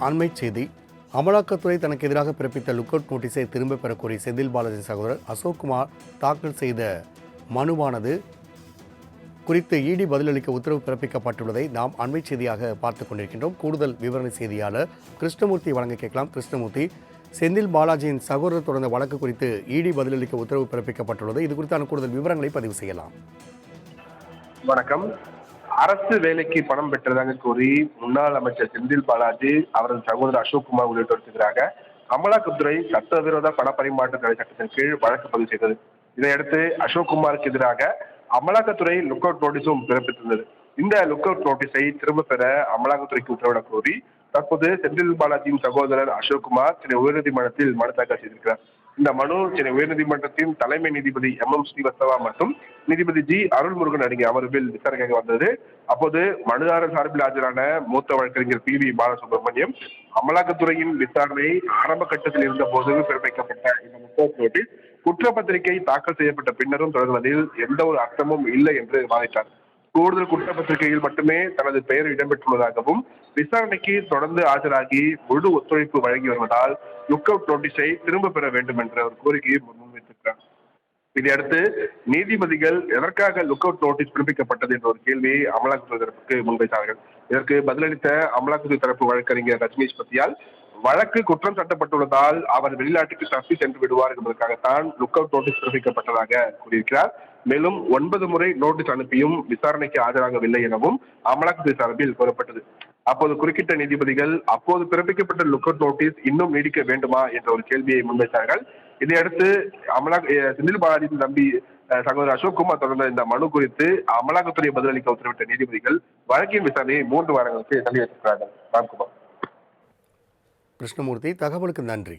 அண்மை செய்தி. அமலாக்கத்துறை தனக்கு எதிராக பிறப்பித்த லுக் அவுட் நோட்டீஸை திரும்பப் பெறக்கோரி செந்தில் பாலாஜி சகோதரர் அசோக்குமார் தாக்கல் செய்த மனுவானது. குறித்து இடி பதிலளிக்க உத்தரவு பிறப்பிக்கப்பட்டுள்ளதை நாம் அண்மை செய்தியாக பார்த்துக் கொண்டிருக்கின்றோம். கூடுதல் விவரணை செய்தியாளர் கிருஷ்ணமூர்த்தி வழங்க கேட்கலாம். கிருஷ்ணமூர்த்தி செந்தில் பாலாஜியின் சகோதரர் தொடர்ந்த வழக்கு குறித்து இடி பதிலளிக்க உத்தரவு பிறப்பிக்கப்பட்டுள்ளது. இது குறித்தான கூடுதல் விவரங்களை பதிவு செய்யலாம். வணக்கம். அரசு வேலைக்கு பணம் பெற்றதாக கூறி முன்னாள் அமைச்சர் செந்தில் பாலாஜி அவரது சகோதரர் அசோக்குமார் உள்ளிட்டோருக்கு எதிராக அமலாக்கத்துறை சட்டவிரோத பண பரிமாற்ற தடை சட்டத்தின் கீழ் வழக்கு பதிவு செய்தது. இதையடுத்து அசோக்குமாருக்கு எதிராக அமலாக்கத்துறை லுக் அவுட் நோட்டீஸும் பிறப்பித்திருந்தது. இந்த லுக் அவுட் நோட்டீஸை திரும்ப பெற அமலாக்கத்துறைக்கு உத்தரவிடக் கோரி தற்போது செந்தில் பாலாஜியின் சகோதரர் அசோக்குமார் சென்னை உயர்நீதிமன்றத்தில் மனு தாக்கல் செய்திருக்கிறார். இந்த மனு சென்னை உயர்நீதிமன்றத்தின் தலைமை நீதிபதி எம் எம் ஸ்ரீவஸ்தவா மற்றும் நீதிபதி ஜி அருள்முருகன் அடங்கிய அமர்வில் விசாரணைக்கு வந்தது. அப்போது மனுதாரர் சார்பில் ஆஜரான மூத்த வழக்கறிஞர் பி வி பாலசுப்ரமணியம் அமலாக்கத்துறையின் விசாரணை ஆரம்ப கட்டத்தில் இருந்த போது பிறப்பிக்கப்பட்ட இந்த முப்பது நோட்டீஸ் குற்றப்பத்திரிகை தாக்கல் செய்யப்பட்ட பின்னரும் தொடர்வதில் எந்த ஒரு அர்த்தமும் இல்லை என்று வாதிட்டார் கூடுதல் குற்றப்பத்திரிகையில் மட்டுமே தனது பெயர் இடம்பெற்றுள்ளதாகவும் விசாரணைக்கு தொடர்ந்து ஆஜராகி முழு ஒத்துழைப்பு வழங்கி வருவதால் லுக் அவுட் நோட்டீஸை திரும்ப பெற வேண்டும் என்ற ஒரு கோரிக்கையை முன்வைத்திருக்கிறார் இதையடுத்து நீதிபதிகள் எதற்காக லுக் அவுட் நோட்டீஸ் பிறப்பிக்கப்பட்டது என்ற ஒரு கேள்வியை அமலாக்கத்துறை தரப்புக்கு முன்வைத்தார்கள். இதற்கு பதிலளித்த அமலாக்கத்துறை தரப்பு வழக்கறிஞர் ரஜினீஷ் பத்தியால் வழக்கு குற்றம் சாட்டப்பட்டுள்ளதால் அவர் வெளிநாட்டுக்கு தப்பி சென்று விடுவார் என்பதற்காகத்தான் லுக் அவுட் நோட்டீஸ் பிறப்பிக்கப்பட்டதாக கூறியிருக்கிறார். மேலும் ஒன்பது முறை நோட்டீஸ் அனுப்பியும் விசாரணைக்கு ஆஜராகவில்லை எனவும் அமலாக்கத்துறை சார்பில் கூறப்பட்டது. அப்போது குறுக்கிட்ட நீதிபதிகள் அப்போது பிறப்பிக்கப்பட்ட லுக் அவுட் நோட்டீஸ் இன்னும் நீடிக்க வேண்டுமா? என்ற ஒரு கேள்வியை முன்வைத்தார்கள். இதையடுத்து அமலா செந்தில் பாலாஜியின் தம்பி சகோதரர் அசோக்குமார் தொடர்ந்த இந்த மனு குறித்து அமலாக்கத்துறை பதிலளிக்க உத்தரவிட்ட நீதிபதிகள் வழக்கின் விசாரணையை மூன்று வாரங்களுக்கு தள்ளி வைத்திருக்கிறார்கள். ராம்குமார். கிருஷ்ணமூர்த்தி தகவலுக்கு நன்றி.